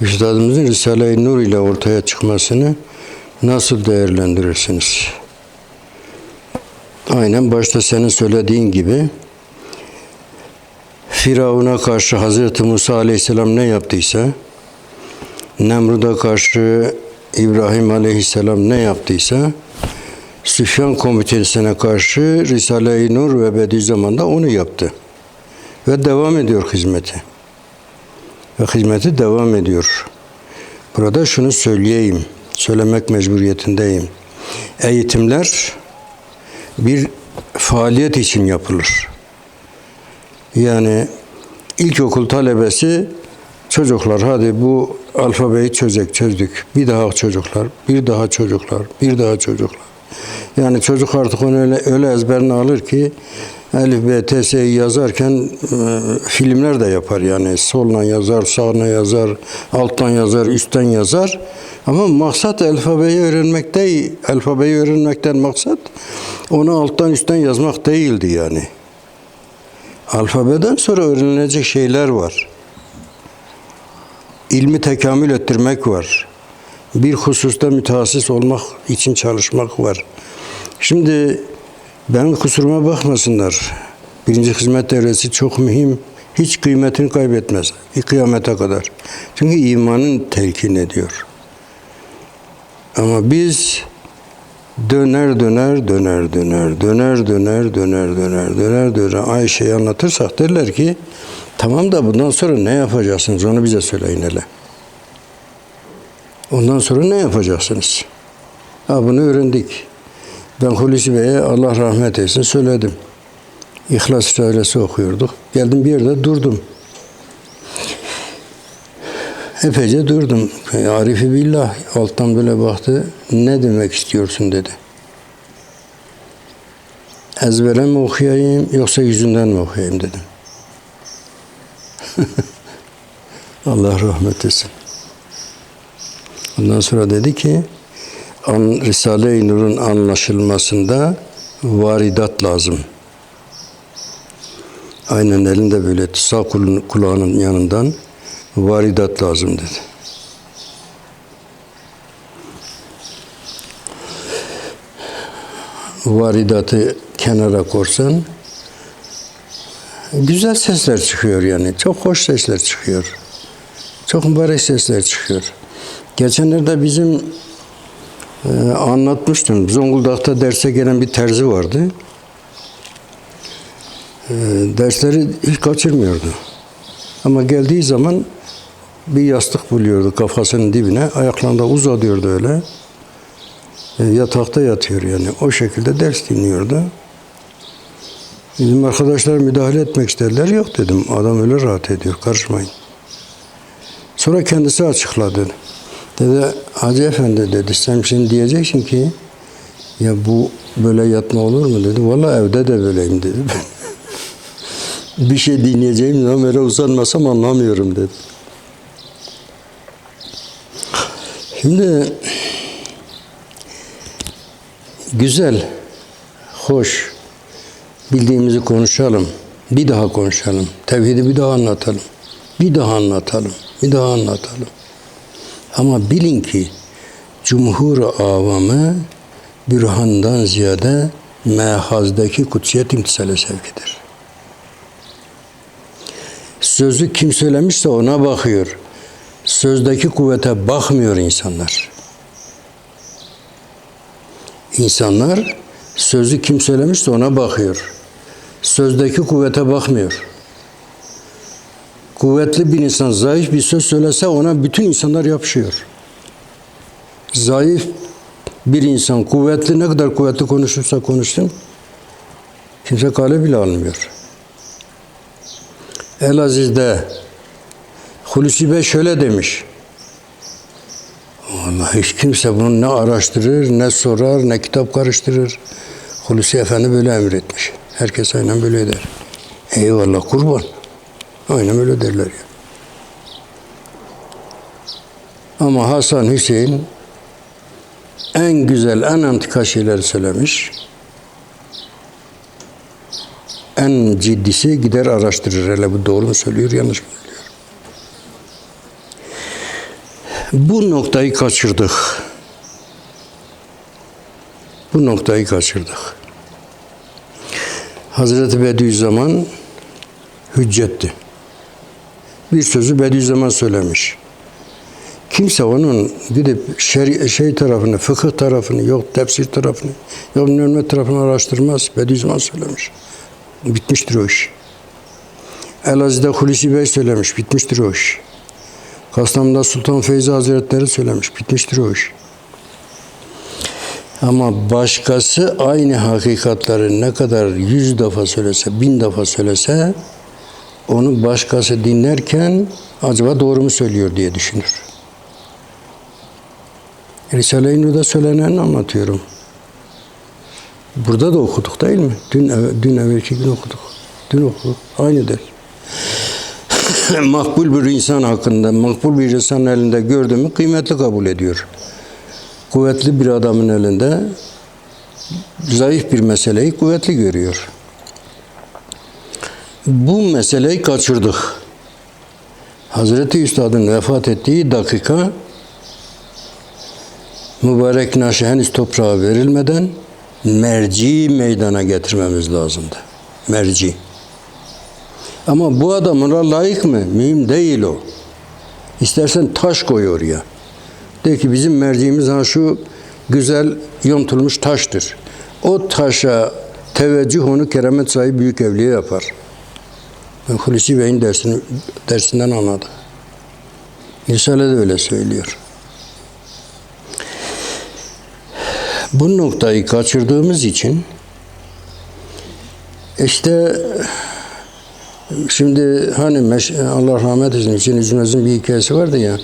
Üstadımızın Risale-i Nur ile ortaya çıkmasını nasıl değerlendirirsiniz? Aynen başta senin söylediğin gibi Firavun'a karşı Hazreti Musa Aleyhisselam ne yaptıysa Nemrud'a karşı İbrahim Aleyhisselam ne yaptıysa Süfyan Komitesi'ne karşı Risale-i Nur ve Bediüzzaman'da onu yaptı. Ve devam ediyor hizmeti. Ve hizmeti devam ediyor. Burada şunu söyleyeyim, söylemek mecburiyetindeyim. Eğitimler bir faaliyet için yapılır. Yani ilkokul talebesi çocuklar hadi bu alfabeyi çözecek çözdük. Bir daha çocuklar, bir daha çocuklar, bir daha çocuklar. Yani çocuk artık onu öyle, öyle ezberini alır ki Elif, B, T, S'yi yazarken e, filmler de yapar yani. Soluna yazar, sağına yazar, alttan yazar, üstten yazar. Ama maksat alfabeyi öğrenmek değil. Alfabeyi öğrenmekten maksat onu alttan üstten yazmak değildi yani. Alfabeden sonra öğrenilecek şeyler var. İlmi tekamül ettirmek var. Bir hususta mütehassıs olmak için çalışmak var. Şimdi benim kusuruma bakmasınlar. Birinci hizmet devresi çok mühim. Hiç kıymetini kaybetmez. Kıyamete kadar. Çünkü imanın telkin ediyor. Ama biz döner döner döner döner döner döner döner döner döner döner Ayşe'yi anlatırsak derler ki tamam da bundan sonra ne yapacaksınız onu bize söyleyin hele. Ondan sonra ne yapacaksınız? Ha bunu öğrendik. Ben Hulusi Bey'e Allah rahmet etsin söyledim. İhlas Risalesi okuyorduk. Geldim bir yerde durdum. Epeyce durdum. Arifi billah alttan böyle baktı. Ne demek istiyorsun dedi. Ezbere mi okuyayım yoksa yüzünden mi okuyayım dedim. Allah rahmet etsin. Ondan sonra dedi ki an, Risale-i Nur'un anlaşılmasında varidat lazım. Aynen elinde böyle sağ kulun- kulağının yanından varidat lazım dedi. Varidatı kenara korsan güzel sesler çıkıyor yani. Çok hoş sesler çıkıyor. Çok mübarek sesler çıkıyor. Geçenlerde bizim e, anlatmıştım. Zonguldak'ta derse gelen bir terzi vardı. E, dersleri hiç kaçırmıyordu. Ama geldiği zaman bir yastık buluyordu kafasının dibine. Ayaklarında uzatıyordu öyle. E, yatakta yatıyor yani. O şekilde ders dinliyordu. Bizim arkadaşlar müdahale etmek istediler. Yok dedim. Adam öyle rahat ediyor. Karışmayın. Sonra kendisi açıkladı. Dedi Hacı Efendi dedi sen şimdi diyeceksin ki ya bu böyle yatma olur mu dedi. Vallahi evde de böyleyim dedi. bir şey dinleyeceğim zaman böyle uzanmasam anlamıyorum dedi. Şimdi güzel, hoş, bildiğimizi konuşalım. Bir daha konuşalım. Tevhidi bir daha anlatalım. Bir daha anlatalım. Bir daha anlatalım. Ama bilin ki cumhur avamı bürhandan ziyade mehazdaki kutsiyet imtisale sevkidir. Sözü kim söylemişse ona bakıyor. Sözdeki kuvvete bakmıyor insanlar. İnsanlar sözü kim söylemişse ona bakıyor. Sözdeki kuvvete bakmıyor. Kuvvetli bir insan zayıf bir söz söylese ona bütün insanlar yapışıyor. Zayıf bir insan kuvvetli ne kadar kuvvetli konuşursa konuşsun kimse kale bile almıyor. Elaziz'de Hulusi Bey şöyle demiş. Allah hiç kimse bunu ne araştırır, ne sorar, ne kitap karıştırır. Hulusi Efendi böyle emretmiş. Herkes aynen böyle der. Eyvallah kurban. Aynen öyle derler ya. Ama Hasan Hüseyin en güzel, en antika şeyleri söylemiş. En ciddisi gider araştırır. Hele bu doğru mu söylüyor, yanlış mı söylüyor. Bu noktayı kaçırdık. Bu noktayı kaçırdık. Hazreti Bediüzzaman hüccetti. Bir sözü Bediüzzaman söylemiş. Kimse onun gidip şeri, şey tarafını, fıkıh tarafını, yok tefsir tarafını, yok bilmem tarafını araştırmaz. Bediüzzaman söylemiş. Bitmiştir o iş. Elazığ'da Hulusi Bey söylemiş. Bitmiştir o iş. Kastamonu'da Sultan Feyzi Hazretleri söylemiş. Bitmiştir o iş. Ama başkası aynı hakikatleri ne kadar yüz defa söylese, bin defa söylese onu başkası dinlerken acaba doğru mu söylüyor diye düşünür. Risale-i Nur'da söyleneni anlatıyorum. Burada da okuduk değil mi? Dün, dün evvelki gün okuduk. Dün okuduk. Aynıdır. makbul bir insan hakkında, makbul bir insan elinde gördüğümü kıymetli kabul ediyor. Kuvvetli bir adamın elinde zayıf bir meseleyi kuvvetli görüyor. Bu meseleyi kaçırdık. Hazreti Üstad'ın vefat ettiği dakika mübarek naşı henüz toprağa verilmeden merci meydana getirmemiz lazımdı. Merci. Ama bu adam ona layık mı? Mühim değil o. İstersen taş koy oraya. De ki bizim merciğimiz ha şu güzel yontulmuş taştır. O taşa teveccüh onu keramet sahibi büyük evliye yapar. Hulusi Bey'in dersini, dersinden anladım. Risale de öyle söylüyor. Bu noktayı kaçırdığımız için işte şimdi hani Allah rahmet eylesin için üzümüzün bir hikayesi vardı ya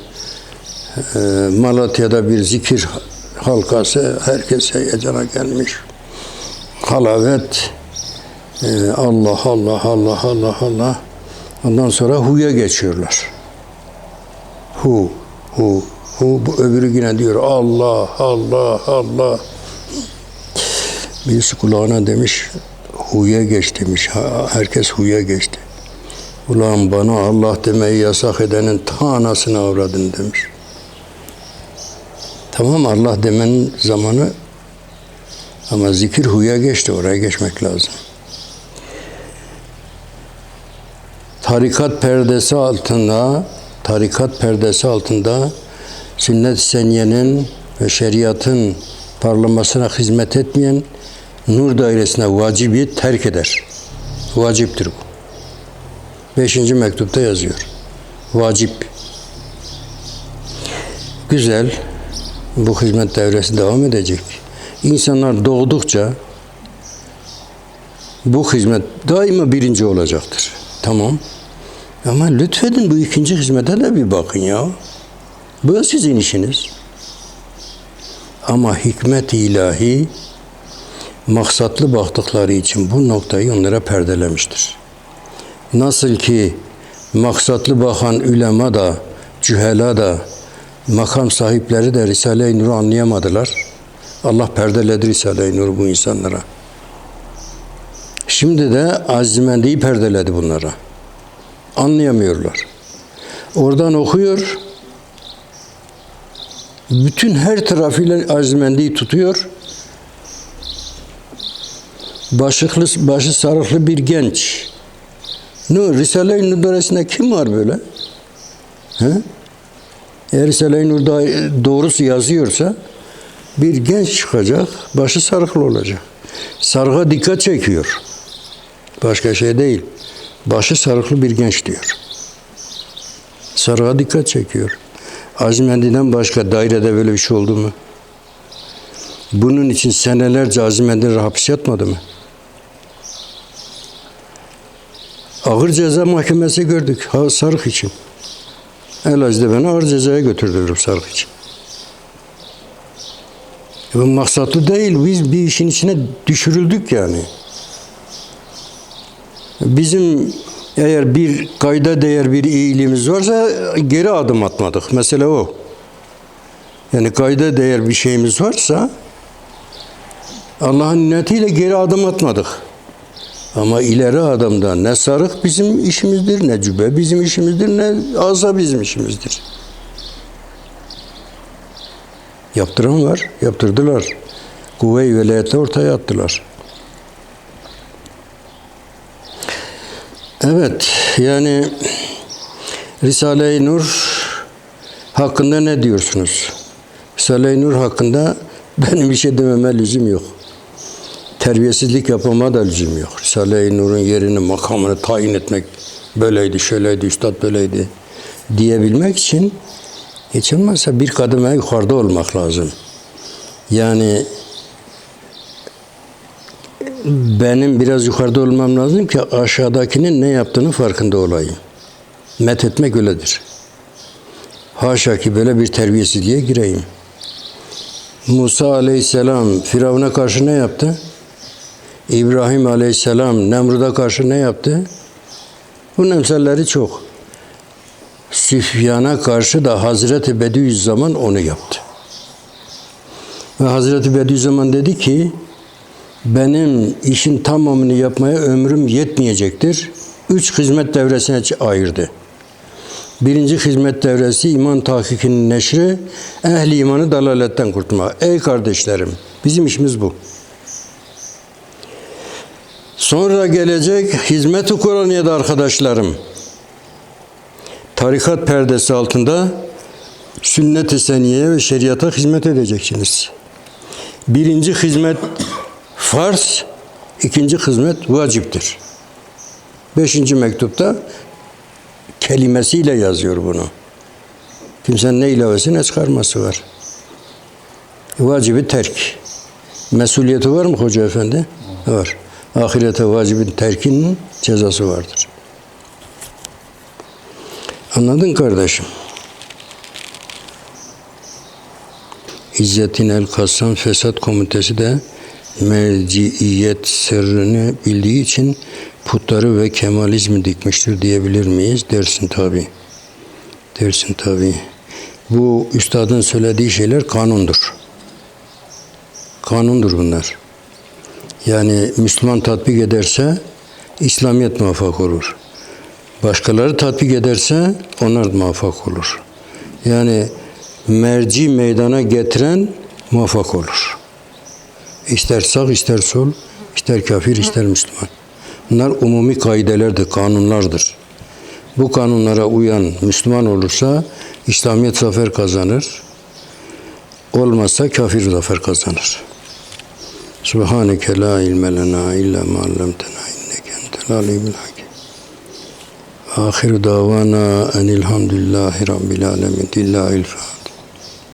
e, Malatya'da bir zikir halkası herkes heyecana gelmiş. Halavet e, Allah Allah Allah Allah Allah ondan sonra huya geçiyorlar. Hu hu hu bu öbürü yine diyor Allah Allah Allah Birisi kulağına demiş huya geç demiş. Herkes huya geçti. Ulan bana Allah demeyi yasak edenin ta anasını avradın demiş. Tamam Allah demenin zamanı ama zikir huya geçti. Oraya geçmek lazım. Tarikat perdesi altında tarikat perdesi altında sünnet seniyenin ve şeriatın parlamasına hizmet etmeyen nur dairesine vacibi terk eder. Vaciptir bu. Beşinci mektupta yazıyor. Vacip. Güzel. Bu hizmet devresi devam edecek. İnsanlar doğdukça bu hizmet daima birinci olacaktır. Tamam. Ama lütfedin bu ikinci hizmete de bir bakın ya. Bu sizin işiniz. Ama hikmet ilahi maksatlı baktıkları için bu noktayı onlara perdelemiştir. Nasıl ki maksatlı bakan ülema da, cühela da, makam sahipleri de Risale-i Nur'u anlayamadılar. Allah perdeledi Risale-i Nur'u bu insanlara. Şimdi de azimendiği perdeledi bunlara. Anlayamıyorlar. Oradan okuyor, bütün her tarafıyla azimendiği tutuyor. Başıklı, başı sarıklı bir genç. Ne? Risale-i Nur kim var böyle? He? Eğer Risale-i Nur'da doğrusu yazıyorsa bir genç çıkacak, başı sarıklı olacak. Sarığa dikkat çekiyor. Başka şey değil. Başı sarıklı bir genç diyor. Sarığa dikkat çekiyor. Azimendi'den başka dairede böyle bir şey oldu mu? Bunun için senelerce Azimendi'nin hapis yatmadı mı? Ağır ceza mahkemesi gördük ha, sarık için. Elazığ'da beni ağır cezaya götürdüler sarık için. E maksatlı değil. Biz bir işin içine düşürüldük yani. Bizim eğer bir kayda değer bir iyiliğimiz varsa geri adım atmadık. Mesela o. Yani kayda değer bir şeyimiz varsa Allah'ın niyyetiyle geri adım atmadık. Ama ileri adımda ne sarık bizim işimizdir, ne cübbe bizim işimizdir, ne asa bizim işimizdir. Yaptıran var, yaptırdılar. Kuvve-i ortaya attılar. Evet, yani Risale-i Nur hakkında ne diyorsunuz? Risale-i Nur hakkında benim bir şey dememe lüzum yok. Terbiyesizlik yapmama da lüzum yok. Risale-i Nur'un yerini, makamını tayin etmek böyleydi, şöyleydi, üstad böyleydi diyebilmek için hiç olmazsa bir kademe yukarıda olmak lazım. Yani benim biraz yukarıda olmam lazım ki aşağıdakinin ne yaptığını farkında olayım. Met etmek öyledir. Haşa ki böyle bir terbiyesizliğe gireyim. Musa aleyhisselam Firavun'a karşı ne yaptı? İbrahim aleyhisselam Nemrut'a karşı ne yaptı? Bu emsalleri çok. Süfyan'a karşı da Hazreti Bediüzzaman onu yaptı. Ve Hazreti Bediüzzaman dedi ki benim işin tamamını yapmaya ömrüm yetmeyecektir. Üç hizmet devresine ayırdı. Birinci hizmet devresi iman tahkikinin neşri, ehli imanı dalaletten kurtma. Ey kardeşlerim, bizim işimiz bu. Sonra gelecek hizmet-i Kur'an'ya da arkadaşlarım. Tarikat perdesi altında sünnet-i seniyeye ve şeriata hizmet edeceksiniz. Birinci hizmet farz, ikinci hizmet vaciptir. Beşinci mektupta kelimesiyle yazıyor bunu. Kimsenin ne ilavesi ne çıkarması var. Vacibi terk. Mesuliyeti var mı hoca efendi? Var. Ahirete vacibin terkinin cezası vardır. Anladın kardeşim? İzzettin El Kassam Fesat Komitesi de merciiyet sırrını bildiği için putları ve kemalizmi dikmiştir diyebilir miyiz? Dersin tabi. Dersin tabi. Bu üstadın söylediği şeyler kanundur. Kanundur bunlar. Yani Müslüman tatbik ederse İslamiyet muvaffak olur. Başkaları tatbik ederse onlar muvaffak olur. Yani merci meydana getiren muvaffak olur. İster sağ, ister sol, ister kafir, ister Müslüman. Bunlar umumi kaidelerdir, kanunlardır. Bu kanunlara uyan Müslüman olursa İslamiyet zafer kazanır. Olmazsa kafir zafer kazanır. Subhaneke la ilme lena illa ma allamtena inneke entel alimul hakim. Ahir davana enilhamdülillahi rabbil alemin. Lillahi'l Fatiha.